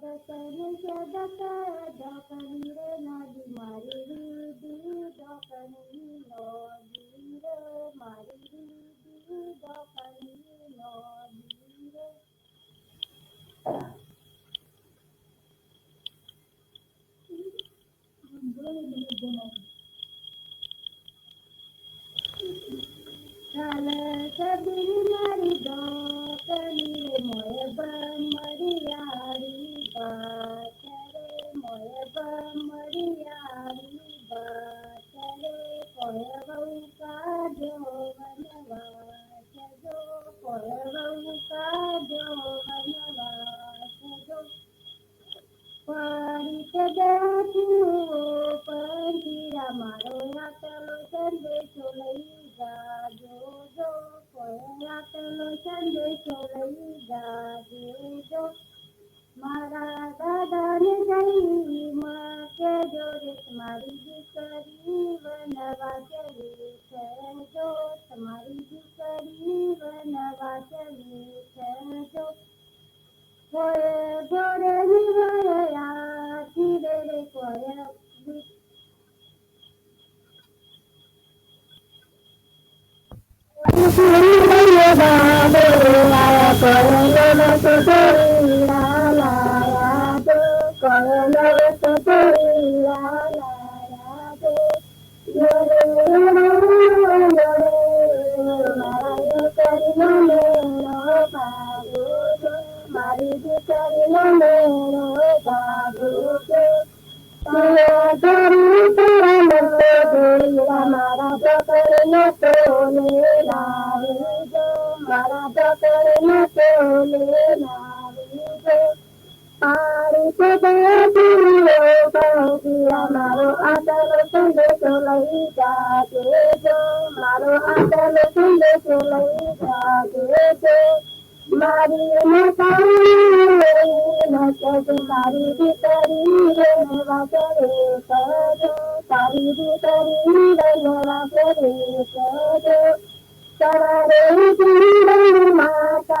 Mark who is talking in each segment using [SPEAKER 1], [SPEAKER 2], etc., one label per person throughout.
[SPEAKER 1] Dökeni döke dökeni re nadi mari di dökeni nadi re mari di dökeni Caleta, brilhar e dó, caminho, moeba. ज़ोर तुम्हारी भी करीब नवा चली शरण जो तुम्हारी भी करीब नवा चली शरण जो ज़ोर निभाया धीरे रे कोया Thank you. Marata, Marata, Marata, Marata, মারো আতাল সুন্দর চলাই যাকে মারো আতাল সুন্দর চলাই যাকে মারি নাচে মারি ভিতরি বাসরে তারি ভিতরি বাসরে সরে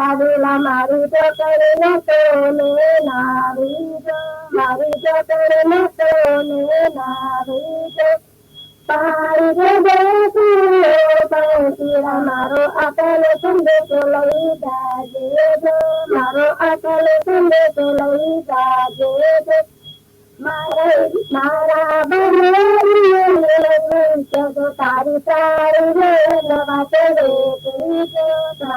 [SPEAKER 1] কাঁদিলাম হারিত করে নতনে নারী হারিত করে নতনে নারী পাহাড়িতে দেখি পাইছিলাম আরও আকালে সন্ধে চলাই বাজে আরও আকালে সন্ধে চলাই বাজে মারা বাড়ি তারি তারি বাতে